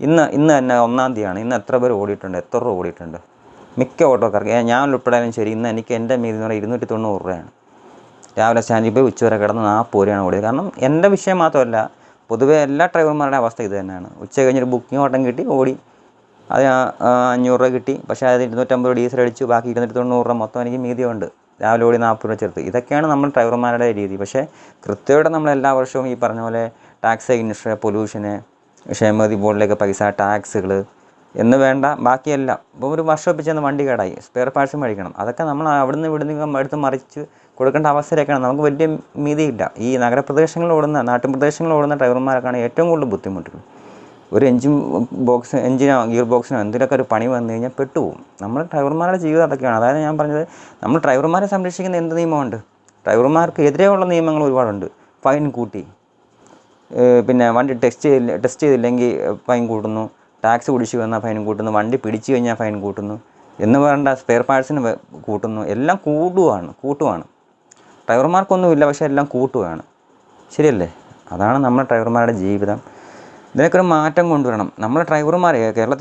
ഇന്ന് ഇന്ന് തന്നെ ഒന്നാം തീയതിയാണ്. ഇന്ന് എത്ര പേർ ഓടിയിട്ടുണ്ട്? എത്ര രൂപ ഓടിയിട്ടുണ്ട്? മിക്ക ഓട്ടോക്കാർക്ക് ഞാൻ ഉൾപ്പെടാനും ശരി ഇന്ന് എനിക്ക് എന്റെ മീതി എന്ന് പറഞ്ഞാൽ ഇരുന്നൂറ്റി തൊണ്ണൂറ് രൂപയാണ്. രാവിലെ സ്റ്റാൻഡിൽ പോയി ഉച്ചവരെ കിടന്ന് നാൽപ്പത് രൂപയാണ് ഓടിയത്. കാരണം എന്റെ വിഷയം മാത്രമല്ല പൊതുവേ എല്ലാ ഡ്രൈവർമാരുടെ അവസ്ഥ ഇത് തന്നെയാണ്. ഉച്ച കഴിഞ്ഞൊരു ബുക്കിംഗ് ഓട്ടം കിട്ടി ഓടി. അത് അഞ്ഞൂറ് രൂപ കിട്ടി. പക്ഷേ അത് ഇരുന്നൂറ്റമ്പത് രൂപ ഡീസൽ അടിച്ചു. ബാക്കി ഇരുന്നൂറ്റി തൊണ്ണൂറ് രൂപ മൊത്തം എനിക്ക് മീതിയുണ്ട്. രാവിലെ ഓടി നാൽപ്പത് രൂപ ചേർത്ത്. ഇതൊക്കെയാണ് നമ്മൾ ഡ്രൈവർമാരുടെ രീതി. പക്ഷേ കൃത്യമായിട്ട് നമ്മൾ എല്ലാ വർഷവും ഈ പറഞ്ഞ പോലെ ടാക്സ് ഇൻഷുറൻസ് പൊല്യൂഷന് ക്ഷേമനിധി ബോർഡിലേക്ക് പൈസ ടാക്സുകൾ എന്ന് വേണ്ട ബാക്കിയെല്ലാം. ഇപ്പോൾ ഒരു വർഷം ചെന്ന് വണ്ടി കേടായി. സ്പെയർ പാർട്സ് മേടിക്കണം. അതൊക്കെ നമ്മൾ അവിടുന്ന് ഇവിടുന്ന് എടുത്ത് മറിച്ച് കൊടുക്കേണ്ട അവസരമൊക്കെയാണ് നമുക്ക് വലിയ മീതിയില്ല. ഈ നഗരപ്രദേശങ്ങളിൽ ഓടുന്ന നാട്ടുപ്രദേശങ്ങളിൽ ഓടുന്ന ഡ്രൈവർമാർക്കാണ് ഏറ്റവും കൂടുതൽ ബുദ്ധിമുട്ടുകൾ. ഒരു എഞ്ചിൻ ബോക്സ് എഞ്ചിനോ ഗിയർ ബോക്സിനോ എന്തിനൊക്കെ ഒരു പണി വന്നു കഴിഞ്ഞാൽ പെട്ടുപോകും. നമ്മൾ ഡ്രൈവർമാരുടെ ജീവിതം അതൊക്കെയാണ്. അതായത് ഞാൻ പറഞ്ഞത് നമ്മൾ ഡ്രൈവർമാരെ സംരക്ഷിക്കുന്ന എന്ത് നിയമമുണ്ട്? ഡ്രൈവർമാർക്ക് എതിരെയുള്ള നിയമങ്ങൾ ഒരുപാടുണ്ട്. ഫൈൻ കൂട്ടി. പിന്നെ വണ്ടി ടെസ്റ്റ് ചെയ്തില്ല ടെസ്റ്റ് ചെയ്തില്ലെങ്കിൽ ഫൈൻ കൂട്ടുന്നു. ടാക്സ് കുടിച്ചു വന്നാൽ ഫൈൻ കൂട്ടുന്നു. വണ്ടി പിടിച്ചു കഴിഞ്ഞാൽ ഫൈൻ കൂട്ടുന്നു. എന്ന് പറയേണ്ട സ്പെയർ പാർട്സിന് കൂട്ടുന്നു. എല്ലാം കൂടുവാണ് കൂട്ടുവാണ്. ഡ്രൈവർമാർക്കൊന്നുമില്ല പക്ഷേ എല്ലാം കൂട്ടുകയാണ് ശരിയല്ലേ? അതാണ് നമ്മുടെ ഡ്രൈവർമാരുടെ ജീവിതം. ഇതിനൊക്കെ ഒരു മാറ്റം കൊണ്ടുവരണം. നമ്മുടെ ഡ്രൈവർമാരെ കേരളത്തിൽ